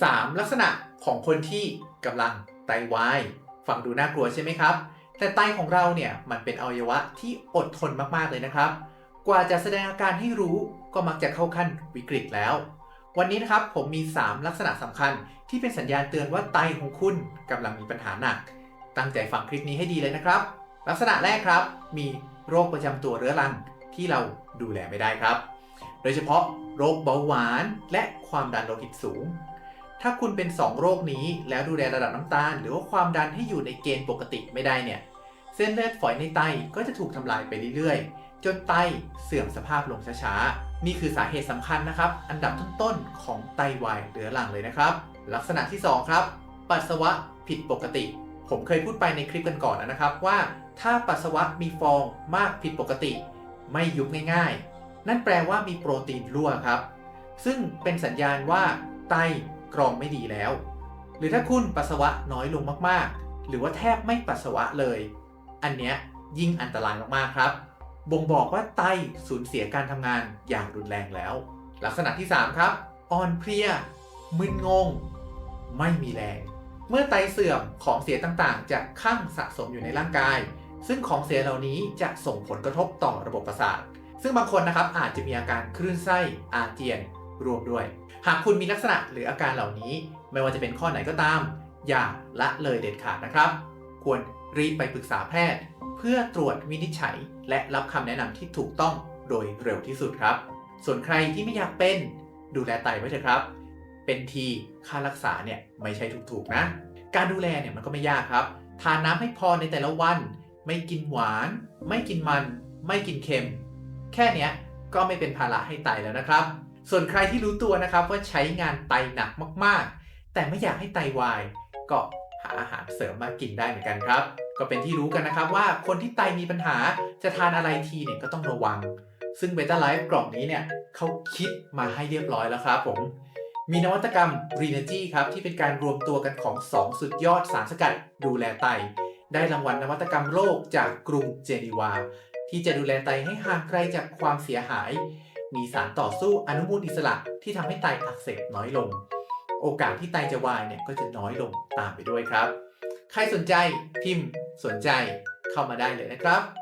3. ลักษณะของคนที่กำลังไตวาย ฟังดูน่ากลัวใช่ไหมครับ แต่ไตของเราเนี่ยมันเป็นอวัยวะที่อดทนมากๆเลยนะครับ กว่าจะแสดงอาการให้รู้ก็มักจะเข้าขั้นวิกฤตแล้ว วันนี้นะครับผมมี 3 ลักษณะสำคัญ ที่เป็นสัญญาณเตือนว่าไตของคุณกำลังมีปัญหาหนัก ตั้งใจฟังคลิปนี้ให้ดีเลยนะครับ ลักษณะแรกครับ มีโรคประจำตัวเรื้อรังที่เราดูแลไม่ได้ครับ โดยเฉพาะโรคเบาหวานและความดันโลหิตสูง ถ้าคุณเป็น 2 โรคนี้แล้วดูแลระดับน้ำตาล หรือว่าความดันให้อยู่ในเกณฑ์ปกติไม่ได้เนี่ย เส้นเลือดฝอยในไตก็จะถูกทำลายไปเรื่อยๆ จนไตเสื่อมสภาพลงช้าๆ นี่คือสาเหตุสำคัญนะครับ อันดับต้นๆของไตวายเรื้อรังเลยนะครับ ลักษณะที่ 2 ครับ ปัสสาวะผิดปกติ ผมเคยพูดไปในคลิปกันก่อนนะครับว่า ถ้าปัสสาวะมีฟองมากผิดปกติ ไม่ยุบง่ายๆ นั่นแปลว่ามีโปรตีนรั่วครับ ซึ่งเป็นสัญญาณว่าไต กรองไม่ดีแล้ว หรือถ้าคุณปัสสาวะน้อยลงมากๆ หรือว่าแทบไม่ปัสสาวะเลย อันเนี้ยยิ่งอันตรายมากๆครับ บ่งบอกว่าไตสูญเสียการทำงานอย่างรุนแรงแล้ว ลักษณะที่ 3 ครับ อ่อนเพลีย มึนงง ไม่มีแรง เมื่อไตเสื่อมของเสียต่างๆ จะข้างสะสมอยู่ในร่างกาย ซึ่งของเสียเหล่านี้จะส่งผลกระทบต่อระบบประสาท ซึ่งบางคนนะครับอาจจะมีอาการคลื่นไส้อาเจียน รวมด้วย หากคุณมีลักษณะหรืออาการเหล่านี้ ไม่ว่าจะเป็นข้อไหนก็ตาม อย่าละเลยเด็ดขาดนะครับ ควรรีบไปปรึกษาแพทย์ เพื่อตรวจวินิจฉัย และรับคำแนะนำที่ถูกต้องโดยเร็วที่สุดครับ ส่วนใครที่ไม่อยากเป็นดูแลไตไว้เถอะครับ เป็นทีค่ารักษาเนี่ยไม่ใช่ถูกๆนะ การดูแลเนี่ยมันก็ไม่ยากครับ ทานน้ำให้พอในแต่ละวัน ไม่กินหวาน ไม่กินมัน ไม่กินเค็ม แค่เนี้ยก็ไม่เป็นภาระให้ไตแล้วนะครับ ส่วนใครที่รู้ตัวนะครับว่าใช้งานไตหนักมากๆ แต่ไม่อยากให้ไตวาย ก็หาอาหารเสริมมากินได้เหมือนกันครับ ก็เป็นที่รู้กันนะครับว่าคนที่ไตมีปัญหาจะทานอะไรทีเนี่ยก็ต้องระวัง ซึ่งเบต้าไลฟ์กล่องนี้เนี่ยเขาคิดมาให้เรียบร้อยแล้วครับผมมีนวัตกรรม r e n e r g y ครับ ที่เป็นการรวมตัวกันของ 2 สุดยอดสารสกัดดูแลไต ได้รางวัลนวัตกรรมโลกจากกรุงเจนีวา ที่จะดูแลไตให้ห่างไกลจากความเสียหาย มีสารต่อสู้อนุมูลอิสระที่ทำให้ไตอักเสบน้อยลง โอกาสที่ไตจะวายเนี่ยก็จะน้อยลงตามไปด้วยครับ ใครสนใจพิมพ์สนใจเข้ามาได้เลยนะครับ